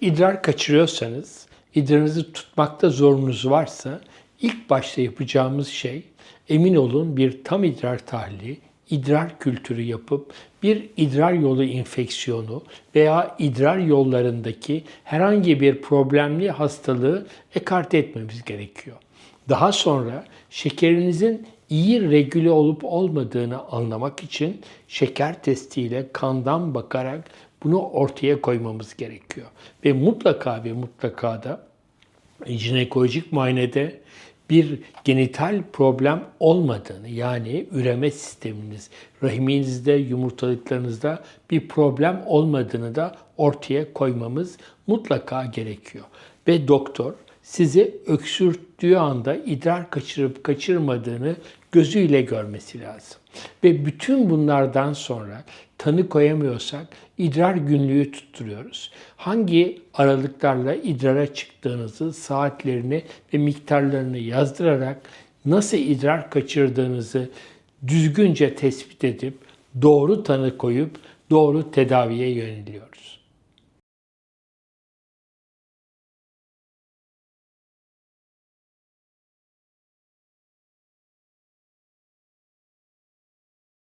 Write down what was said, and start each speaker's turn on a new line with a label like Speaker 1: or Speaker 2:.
Speaker 1: idrar kaçırıyorsanız, idrarınızı tutmakta zorunuz varsa ilk başta yapacağımız şey emin olun bir tam idrar tahlili, idrar kültürü yapıp bir idrar yolu infeksiyonu veya idrar yollarındaki herhangi bir problemli hastalığı ekarte etmemiz gerekiyor. Daha sonra şekerinizin iyi regüle olup olmadığını anlamak için şeker testiyle kandan bakarak bunu ortaya koymamız gerekiyor. Ve mutlaka ve mutlaka da jinekolojik muayenede bir genital problem olmadığını yani üreme sisteminiz, rahiminizde, yumurtalıklarınızda bir problem olmadığını da ortaya koymamız mutlaka gerekiyor. Ve doktor sizi öksürttüğü anda idrar kaçırıp kaçırmadığını gözüyle görmesi lazım. Ve bütün bunlardan sonra tanı koyamıyorsak idrar günlüğü tutturuyoruz. Hangi aralıklarla idrara çıktığınızı, saatlerini ve miktarlarını yazdırarak nasıl idrar kaçırdığınızı düzgünce tespit edip doğru tanı koyup doğru tedaviye yöneliyoruz.